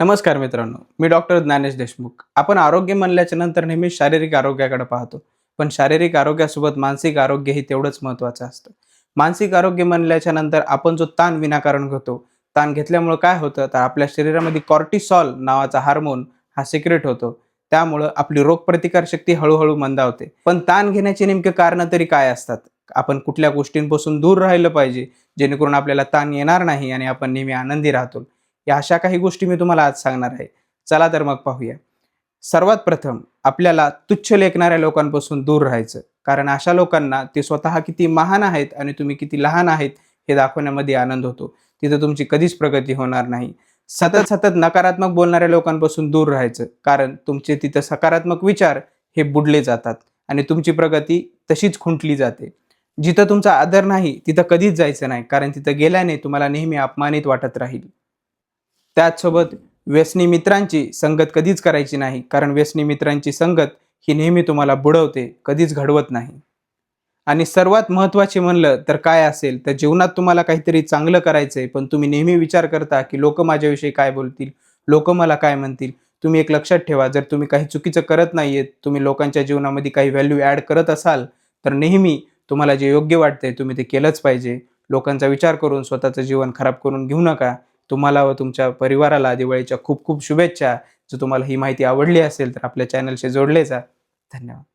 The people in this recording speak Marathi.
नमस्कार मित्रांनो मी डॉक्टर ज्ञानेश देशमुख. आपण आरोग्य म्हणल्याच्या नंतर नेहमी शारीरिक आरोग्याकडे पाहतो पण शारीरिक आरोग्यासोबत मानसिक आरोग्य हे तेवढंच महत्त्वाचं असतं. मानसिक आरोग्य म्हणल्याच्या नंतर आपण जो ताण विनाकारण घेतो ताण घेतल्यामुळं काय होतं? तर आपल्या शरीरामध्ये कॉर्टिसॉल नावाचा हार्मोन हा सिक्रेट होतो. त्यामुळं आपली रोगप्रतिकार शक्ती हळूहळू मंदावते. पण ताण घेण्याची नेमके कारणं तरी काय असतात? आपण कुठल्या गोष्टींपासून दूर राहिलं पाहिजे जेणेकरून आपल्याला ताण येणार नाही आणि आपण नेहमी आनंदी राहतो? या अशा काही गोष्टी मी तुम्हाला आज सांगणार आहे. चला तर मग पाहूया. सर्वात प्रथम आपल्याला तुच्छ लेखणाऱ्या लोकांपासून दूर राहायचं. कारण अशा लोकांना ते स्वतः किती महान आहेत आणि तुम्ही किती लहान आहेत हे दाखवण्यामध्ये आनंद होतो. तिथं तुमची कधीच प्रगती होणार नाही. सतत सतत नकारात्मक बोलणाऱ्या लोकांपासून दूर राहायचं. कारण तुमचे तिथं सकारात्मक विचार हे बुडले जातात आणि तुमची प्रगती तशीच खुंटली जाते. जिथं तुमचा आदर नाही तिथं कधीच जायचं नाही. कारण तिथं गेल्याने तुम्हाला नेहमी अपमानित वाटत राहील. त्याचसोबत व्यसनी मित्रांची संगत कधीच करायची नाही कारण व्यसनी मित्रांची संगत ही नेहमी तुम्हाला बुडवते कधीच घडवत नाही. आणि सर्वात महत्त्वाचे म्हणलं तर काय असेल तर जीवनात तुम्हाला काहीतरी चांगलं करायचं आहे पण तुम्ही नेहमी विचार करता की लोक माझ्याविषयी काय बोलतील लोक मला काय म्हणतील. तुम्ही एक लक्षात ठेवा जर तुम्ही काही चुकीचं करत नाही आहेत तुम्ही लोकांच्या जीवनामध्ये काही व्हॅल्यू ॲड करत असाल तर नेहमी तुम्हाला जे योग्य वाटते तुम्ही ते केलंच पाहिजे. लोकांचा विचार करून स्वतःचं जीवन खराब करून घेऊ नका. तुम्हाला व तुमच्या परिवाराला दिवाळीच्या खूप खूप शुभेच्छा. जर तुम्हाला ही माहिती आवडली असेल तर आपल्या चॅनलशी जोडले जा. धन्यवाद.